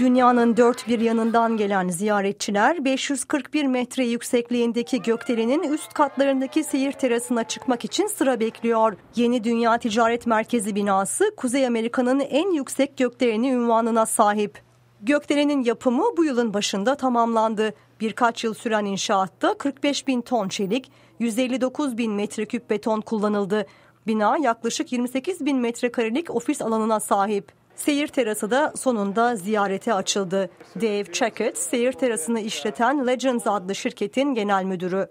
Dünyanın dört bir yanından gelen ziyaretçiler 541 metre yüksekliğindeki gökdelenin üst katlarındaki seyir terasına çıkmak için sıra bekliyor. Yeni Dünya Ticaret Merkezi binası Kuzey Amerika'nın en yüksek gökdeleni ünvanına sahip. Gökdelenin yapımı bu yılın başında tamamlandı. Birkaç yıl süren inşaatta 45 bin ton çelik, 159 bin metreküp beton kullanıldı. Bina yaklaşık 28 bin metrekarelik ofis alanına sahip. Seyir terası da sonunda ziyarete açıldı. Dave Checkett, seyir terasını işleten Legends adlı şirketin genel müdürü.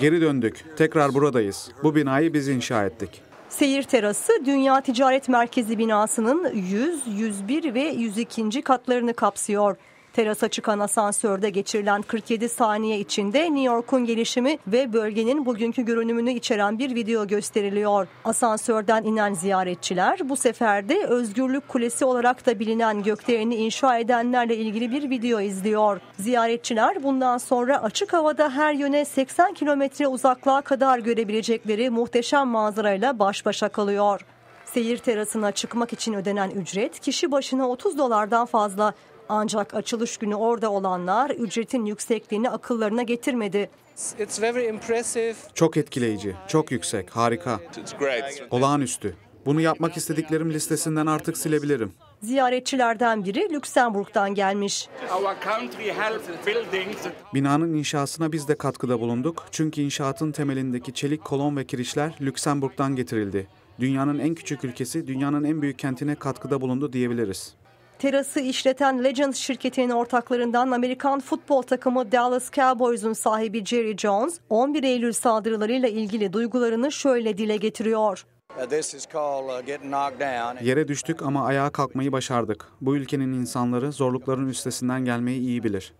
Geri döndük. Tekrar buradayız. Bu binayı biz inşa ettik. Seyir terası Dünya Ticaret Merkezi binasının 100, 101 ve 102. katlarını kapsıyor. Terasa çıkan asansörde geçirilen 47 saniye içinde New York'un gelişimi ve bölgenin bugünkü görünümünü içeren bir video gösteriliyor. Asansörden inen ziyaretçiler bu sefer de Özgürlük Kulesi olarak da bilinen gökdeleni inşa edenlerle ilgili bir video izliyor. Ziyaretçiler bundan sonra açık havada her yöne 80 kilometre uzaklığa kadar görebilecekleri muhteşem manzarayla baş başa kalıyor. Seyir terasına çıkmak için ödenen ücret kişi başına 30 dolardan fazla. Ancak açılış günü orada olanlar ücretin yüksekliğini akıllarına getirmedi. Çok etkileyici, çok yüksek, harika. Olağanüstü. Bunu yapmak istediklerim listesinden artık silebilirim. Ziyaretçilerden biri Lüksemburg'dan gelmiş. Binanın inşasına biz de katkıda bulunduk. Çünkü inşaatın temelindeki çelik kolon ve kirişler Lüksemburg'dan getirildi. Dünyanın en küçük ülkesi, dünyanın en büyük kentine katkıda bulundu diyebiliriz. Terası işleten Legends şirketinin ortaklarından Amerikan futbol takımı Dallas Cowboys'un sahibi Jerry Jones, 11 Eylül saldırılarıyla ilgili duygularını şöyle dile getiriyor. Yere düştük ama ayağa kalkmayı başardık. Bu ülkenin insanları zorlukların üstesinden gelmeyi iyi bilir.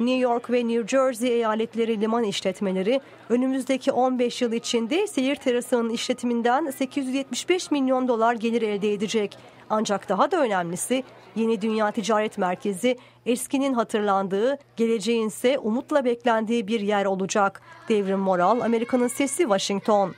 New York ve New Jersey eyaletleri liman işletmeleri önümüzdeki 15 yıl içinde seyir terasının işletiminden 875 milyon dolar gelir elde edecek. Ancak daha da önemlisi yeni dünya ticaret merkezi eskinin hatırlandığı, geleceğin ise umutla beklendiği bir yer olacak. Devrim Moral, Amerika'nın sesi Washington.